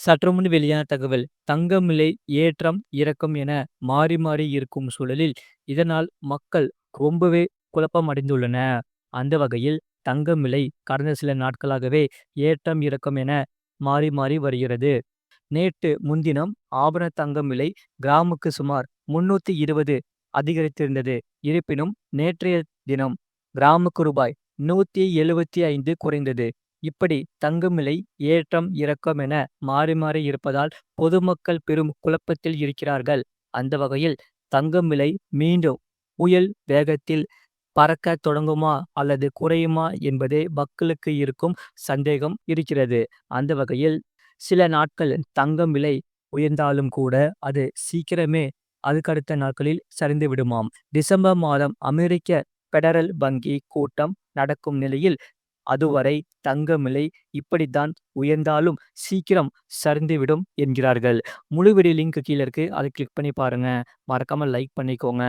சற்றுமுன் வெளியான தகவல் தங்கம் விலை ஏற்றம் இறக்கம் என மாறி மாறி இருக்கும் சூழலில் இதனால் மக்கள் ரொம்பவே குழப்பம் அடைந்துள்ளன அந்த வகையில் தங்கம் விலை கடந்த சில நாட்களாகவே ஏற்றம் இறக்கம் என மாறி மாறி வருகிறது. நேற்று முன்தினம் ஆபரண தங்கம் விலை கிராமுக்கு சுமார் முன்னூத்தி இருபது அதிகரித்திருந்தது. இருப்பினும் நேற்றைய தினம் கிராமுக்கு ரூபாய் நூத்தி எழுபத்தி ஐந்து குறைந்தது. இப்படி தங்கம் விலை ஏற்றம் இறக்கம் என மாறி மாறி இருப்பதால் பொதுமக்கள் பெரும் குழப்பத்தில் இருக்கிறார்கள். அந்த வகையில் தங்கம் விலை மீண்டும் புயல் வேகத்தில் பறக்க தொடங்குமா அல்லது குறையுமா என்பதே மக்களுக்கு இருக்கும் சந்தேகம் இருக்கிறது. அந்த வகையில் சில நாட்கள் தங்கம் விலை உயர்ந்தாலும் கூட அது சீக்கிரமே அதுக்கடுத்த நாட்களில் சரிந்து விடுமாம். டிசம்பர் மாதம் அமெரிக்க பெடரல் வங்கி கூட்டம் நடக்கும் நிலையில் அதுவரை தங்கம் இப்படித்தான் உயர்ந்தாலும் சீக்கிரம் சரிந்துவிடும் என்கிறார்கள். முழு வீடியோ லிங்க் கீழே இருக்கு. அதை கிளிக் பண்ணி பாருங்க. மறக்காம லைக் பண்ணிக்கோங்க.